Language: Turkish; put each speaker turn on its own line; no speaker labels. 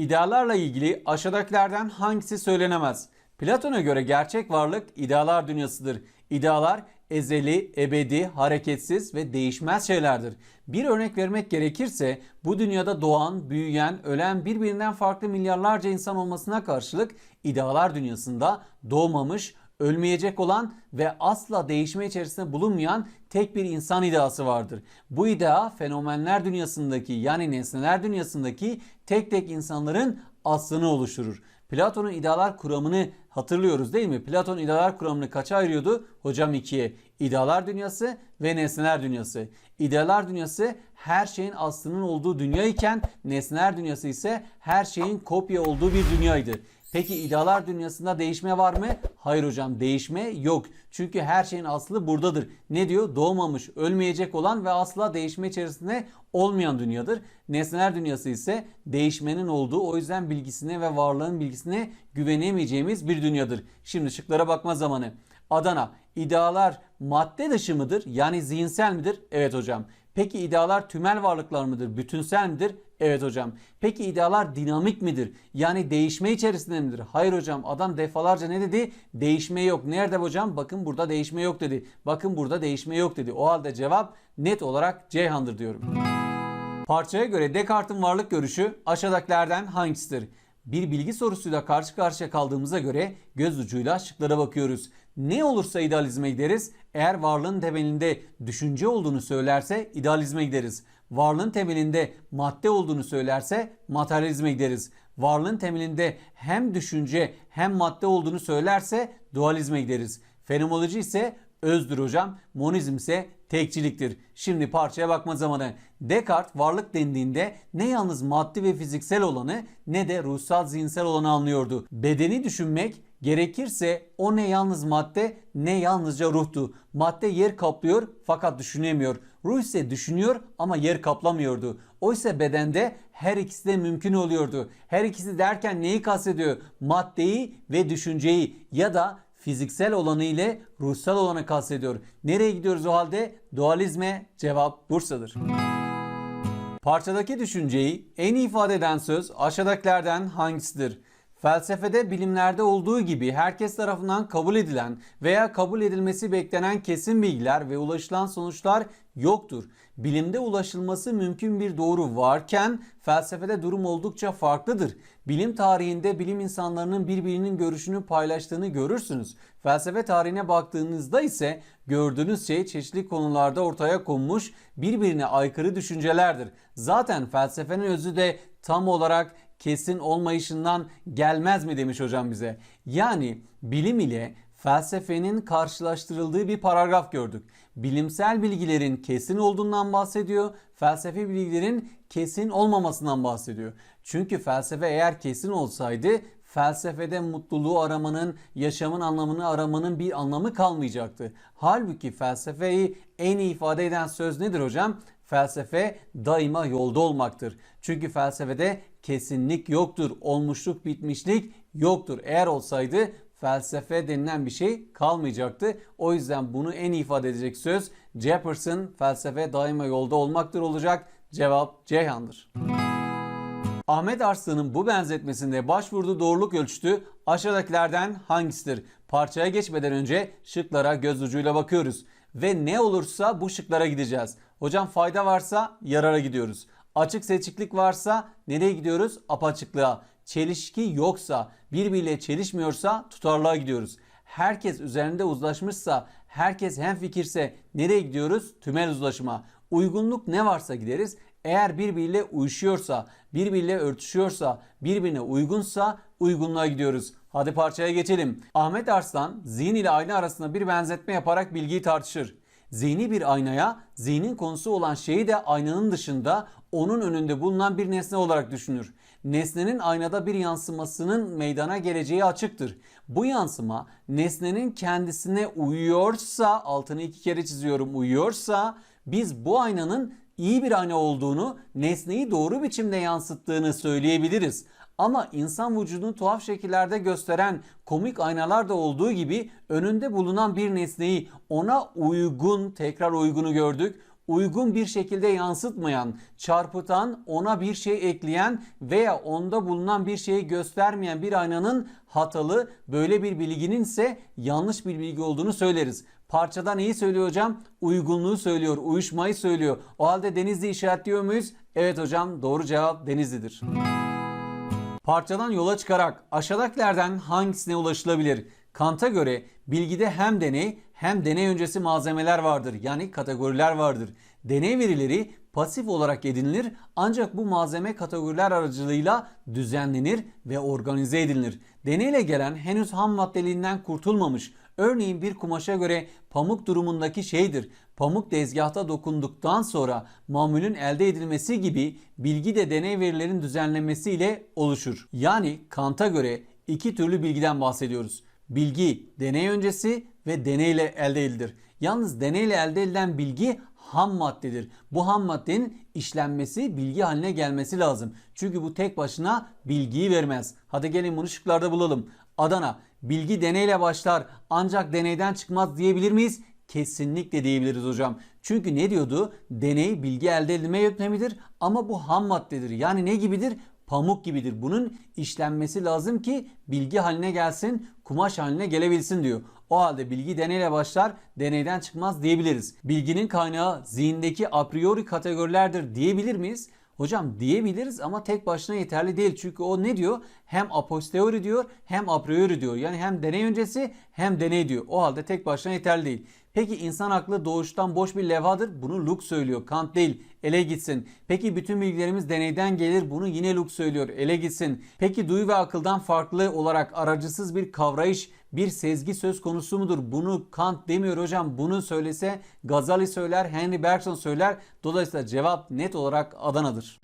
İdealarla ilgili aşağıdakilerden hangisi söylenemez? Platon'a göre gerçek varlık idealar dünyasıdır. İdealar ezeli, ebedi, hareketsiz ve değişmez şeylerdir. Bir örnek vermek gerekirse bu dünyada doğan, büyüyen, ölen birbirinden farklı milyarlarca insan olmasına karşılık idealar dünyasında doğmamış, ölmeyecek olan ve asla değişme içerisinde bulunmayan tek bir insan ideası vardır. Bu idea fenomenler dünyasındaki yani nesneler dünyasındaki tek tek insanların aslını oluşturur. Platon'un idealar kuramını hatırlıyoruz değil mi? Platon idealar kuramını kaça ayırıyordu? Hocam ikiye. İdealar dünyası ve nesneler dünyası. İdealar dünyası her şeyin aslının olduğu dünya iken nesneler dünyası ise her şeyin kopya olduğu bir dünyaydı. Peki idealar dünyasında değişme var mı? Hayır hocam değişme yok. Çünkü her şeyin aslı buradadır. Ne diyor? Doğmamış, ölmeyecek olan ve asla değişme içerisinde olmayan dünyadır. Nesneler dünyası ise değişmenin olduğu o yüzden bilgisine ve varlığın bilgisine güvenemeyeceğimiz bir dünyadır. Şimdi şıklara bakma zamanı. Adana, idealar madde dışı mıdır? Yani zihinsel midir? Evet hocam. Peki idealar tümel varlıklar mıdır? Bütünsel midir? Evet hocam. Peki idealar dinamik midir? Yani değişme içerisinde midir? Hayır hocam. Adam defalarca ne dedi? Değişme yok. Nerede hocam? Bakın burada değişme yok dedi. Bakın burada değişme yok dedi. O halde cevap net olarak Ceyhan'dır diyorum. Parçaya göre Descartes'in varlık görüşü aşağıdakilerden hangisidir? Bir bilgi sorusuyla karşı karşıya kaldığımıza göre göz ucuyla şıklara bakıyoruz. Ne olursa idealizme gideriz. Eğer varlığın temelinde düşünce olduğunu söylerse idealizme gideriz. Varlığın temelinde madde olduğunu söylerse materyalizme gideriz. Varlığın temelinde hem düşünce hem madde olduğunu söylerse dualizme gideriz. Fenomenoloji ise özdür hocam. Monizm ise tekçiliktir. Şimdi parçaya bakma zamanı. Descartes varlık dendiğinde ne yalnız maddi ve fiziksel olanı ne de ruhsal zihinsel olanı anlıyordu. Bedeni düşünmek gerekirse o ne yalnız madde ne yalnızca ruhtu. Madde yer kaplıyor fakat düşünemiyor. Ruh ise düşünüyor ama yer kaplamıyordu. Oysa bedende her ikisi de mümkün oluyordu. Her ikisi derken neyi kastediyor? Maddeyi ve düşünceyi ya da fiziksel olanı ile ruhsal olanı kastediyor. Nereye gidiyoruz o halde? Dualizme cevap Bursa'dır. Parçadaki düşünceyi en iyi ifade eden söz aşağıdakilerden hangisidir? Felsefede bilimlerde olduğu gibi herkes tarafından kabul edilen veya kabul edilmesi beklenen kesin bilgiler ve ulaşılan sonuçlar yoktur. Bilimde ulaşılması mümkün bir doğru varken felsefede durum oldukça farklıdır. Bilim tarihinde bilim insanlarının birbirinin görüşünü paylaştığını görürsünüz. Felsefe tarihine baktığınızda ise gördüğünüz şey çeşitli konularda ortaya konmuş birbirine aykırı düşüncelerdir. Zaten felsefenin özü de tam olarak kesin olmayışından gelmez mi demiş hocam bize. Yani bilim ile felsefenin karşılaştırıldığı bir paragraf gördük. Bilimsel bilgilerin kesin olduğundan bahsediyor, felsefi bilgilerin kesin olmamasından bahsediyor. Çünkü felsefe eğer kesin olsaydı felsefede mutluluğu aramanın, yaşamın anlamını aramanın bir anlamı kalmayacaktı. Halbuki felsefeyi en iyi ifade eden söz nedir hocam? Felsefe daima yolda olmaktır. Çünkü felsefede kesinlik yoktur, olmuşluk, bitmişlik yoktur. Eğer olsaydı felsefe denilen bir şey kalmayacaktı. O yüzden bunu en ifade edecek söz Jefferson felsefe daima yolda olmaktır olacak. Cevap Ceyhan'dır. Ahmet Arslan'ın bu benzetmesinde başvurduğu doğruluk ölçütü aşağıdakilerden hangisidir? Parçaya geçmeden önce şıklara göz ucuyla bakıyoruz. Ve ne olursa bu şıklara gideceğiz. Hocam fayda varsa yarara gidiyoruz. Açık seçiklik varsa nereye gidiyoruz? Apaçıklığa. Çelişki yoksa, birbiriyle çelişmiyorsa tutarlığa gidiyoruz. Herkes üzerinde uzlaşmışsa, herkes hem fikirse nereye gidiyoruz? Tümel uzlaşıma. Uygunluk ne varsa gideriz. Eğer birbiriyle uyuşuyorsa, birbiriyle örtüşüyorsa, birbirine uygunsa uygunluğa gidiyoruz. Hadi parçaya geçelim. Ahmet Arslan zihin ile ayna arasında bir benzetme yaparak bilgiyi tartışır. Zihni bir aynaya, zihnin konusu olan şeyi de aynanın dışında onun önünde bulunan bir nesne olarak düşünür. Nesnenin aynada bir yansımasının meydana geleceği açıktır. Bu yansıma nesnenin kendisine uyuyorsa, altını iki kere çiziyorum uyuyorsa biz bu aynanın iyi bir ayna olduğunu, nesneyi doğru biçimde yansıttığını söyleyebiliriz. Ama insan vücudunu tuhaf şekillerde gösteren komik aynalar da olduğu gibi önünde bulunan bir nesneyi ona uygun, tekrar uygunu gördük, uygun bir şekilde yansıtmayan, çarpıtan, ona bir şey ekleyen veya onda bulunan bir şeyi göstermeyen bir aynanın hatalı, böyle bir bilginin ise yanlış bir bilgi olduğunu söyleriz. Parçada neyi söylüyor hocam? Uygunluğu söylüyor, uyuşmayı söylüyor. O halde Denizli işaretliyor muyuz? Evet hocam doğru cevap Denizli'dir. Parçadan yola çıkarak aşağıdakilerden hangisine ulaşılabilir? Kant'a göre bilgide hem deney hem deney öncesi malzemeler vardır. Yani kategoriler vardır. Deney verileri pasif olarak edinilir ancak bu malzeme kategoriler aracılığıyla düzenlenir ve organize edilir. Deneyle gelen henüz ham maddeliğinden kurtulmamış Örneğin bir kumaşa göre pamuk durumundaki şeydir. Pamuk tezgahta dokunduktan sonra mamulün elde edilmesi gibi bilgi de deney verilerin düzenlenmesiyle oluşur. Yani Kant'a göre iki türlü bilgiden bahsediyoruz. Bilgi deney öncesi ve deneyle elde edilir. Yalnız deneyle elde edilen bilgi ham maddedir. Bu ham maddenin işlenmesi, bilgi haline gelmesi lazım. Çünkü bu tek başına bilgiyi vermez. Hadi gelin bunu şıklarda bulalım. Adana bilgi deneyle başlar ancak deneyden çıkmaz diyebilir miyiz? Kesinlikle diyebiliriz hocam. Çünkü ne diyordu? Deney bilgi elde edilme yöntemidir ama bu ham maddedir. Yani ne gibidir? Pamuk gibidir. Bunun işlenmesi lazım ki bilgi haline gelsin, kumaş haline gelebilsin diyor. O halde bilgi deneyle başlar, deneyden çıkmaz diyebiliriz. Bilginin kaynağı zihindeki a priori kategorilerdir diyebilir miyiz? Hocam diyebiliriz ama tek başına yeterli değil. Çünkü o ne diyor? Hem a posteriori diyor hem a priori diyor. Yani hem deney öncesi hem deney diyor. O halde tek başına yeterli değil. Peki insan aklı doğuştan boş bir levhadır. Bunu Luke söylüyor. Kant değil. Ele gitsin. Peki bütün bilgilerimiz deneyden gelir. Bunu yine Luke söylüyor. Ele gitsin. Peki duyu ve akıldan farklı olarak aracısız bir kavrayış, bir sezgi söz konusu mudur? Bunu Kant demiyor hocam. Bunu söylese Gazali söyler, Henry Bergson söyler. Dolayısıyla cevap net olarak Adana'dır.